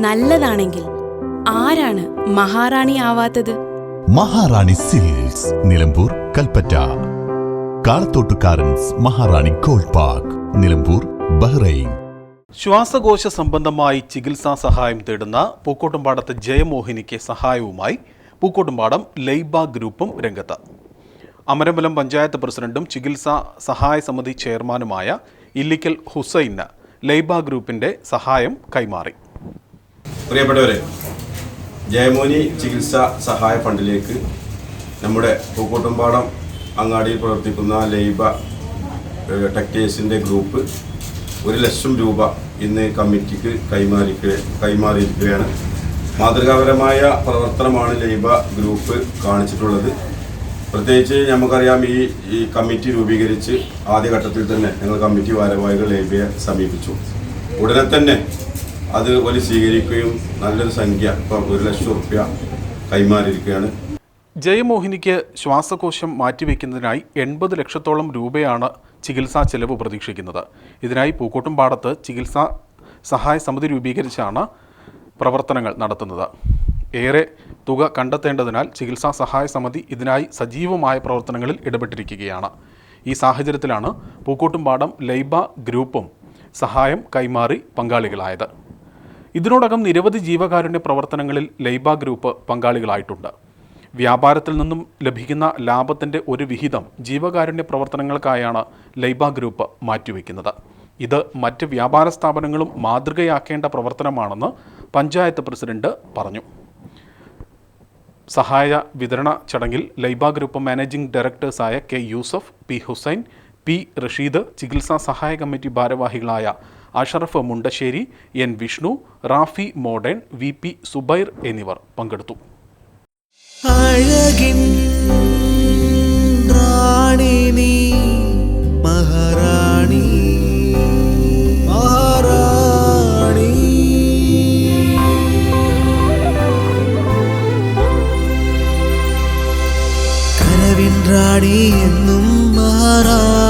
നല്ലതാണെങ്കിൽ ആരാണ് മഹാറാണി ആവാത്തത്? Maharani silks Nilambur Kalpetta. കാളത്തോട്ടുകാരൻസ് Maharani gold park Nilambur Bahrain. ശ്വാസകോശ സംബന്ധമായി ചികിത്സാ സഹായം തേടുന്ന പൂക്കോട്ടുംപാടത്തെ ജയമോഹിനിക്ക് സഹായവുമായി പൂക്കോട്ടുംപാടം ലൈബ ഗ്രൂപ്പും രംഗത്ത്. അമരമ്പലം പഞ്ചായത്ത് പ്രസിഡന്റും ചികിത്സാ സഹായ സമിതി ചെയർമാനുമായ ഇല്ലിക്കൽ ഹുസൈന് ലൈബ ഗ്രൂപ്പിന്റെ സഹായം കൈമാറി. പ്രിയപ്പെട്ടവരെ ജയമോനി ചികിത്സാ സഹായ ഫണ്ടിലേക്ക് നമ്മുടെ പൂക്കോട്ടുംപാടം അങ്ങാടിയിൽ പ്രവർത്തിക്കുന്ന ലൈബ ടെക്ടേഴ്സിന്റെ ഗ്രൂപ്പ് ഒരു ലക്ഷം രൂപ ഇന്ന് കമ്മിറ്റിക്ക് കൈമാറി കൈമാറിയിരിക്കുകയാണ്. മാതൃകാപരമായ പ്രവർത്തനമാണ് ലൈബ ഗ്രൂപ്പ് കാണിച്ചിട്ടുള്ളത്. പ്രത്യേകിച്ച് നമുക്കറിയാം ഈ ഈ കമ്മിറ്റി രൂപീകരിച്ച് ആദ്യഘട്ടത്തിൽ തന്നെ ഞങ്ങൾ കമ്മിറ്റി ഭാരവാഹികൾ ലൈബയെ സമീപിച്ചു. ഉടനെ തന്നെ അത് വലിയ സ്വീകരിക്കുകയും നല്ലൊരു സംഖ്യ ഇപ്പം ഒരു ലക്ഷം റുപ്യ കൈമാറിയിരിക്കുകയാണ്. ജയമോഹിനിക്ക് ശ്വാസകോശം മാറ്റിവെക്കുന്നതിനായി എൺപത് ലക്ഷത്തോളം രൂപയാണ് ചികിത്സാ ചെലവ് പ്രതീക്ഷിക്കുന്നത്. ഇതിനായി പൂക്കോട്ടുംപാടത്ത് ചികിത്സാ സഹായ സമിതി രൂപീകരിച്ചാണ് പ്രവർത്തനങ്ങൾ നടത്തുന്നത്. ഏറെ തുക കണ്ടെത്തേണ്ടതിനാൽ ചികിത്സാ സഹായ സമിതി ഇതിനായി സജീവമായ പ്രവർത്തനങ്ങളിൽ ഇടപെട്ടിരിക്കുകയാണ്. ഈ സാഹചര്യത്തിലാണ് പൂക്കോട്ടുംപാടം ലൈബ ഗ്രൂപ്പും സഹായം കൈമാറി പങ്കാളികളായത്. ഇതിനോടകം നിരവധി ജീവകാരുണ്യ പ്രവർത്തനങ്ങളിൽ ലൈബ ഗ്രൂപ്പ് പങ്കാളികളായിട്ടുണ്ട്. വ്യാപാരത്തിൽ നിന്നും ലഭിക്കുന്ന ലാഭത്തിന്റെ ഒരു വിഹിതം ജീവകാരുണ്യ പ്രവർത്തനങ്ങൾക്കായാണ് ലൈബ ഗ്രൂപ്പ് മാറ്റിവെക്കുന്നത്. ഇത് മറ്റ് വ്യാപാര സ്ഥാപനങ്ങളും മാതൃകയാക്കേണ്ട പ്രവർത്തനമാണെന്ന് പഞ്ചായത്ത് പ്രസിഡന്റ് പറഞ്ഞു. സഹായ വിതരണ ചടങ്ങിൽ Laiba group managing ഡയറക്ടേഴ്സായ K Yusuf P Hussain P Rasheed ചികിത്സാ സഹായ കമ്മിറ്റി ഭാരവാഹികളായ Ashraf Mundassery N Vishnu Rafi modern V P Zubair എന്നിവർ പങ്കെടുത്തു. റാണി എന്നും മഹാറാണി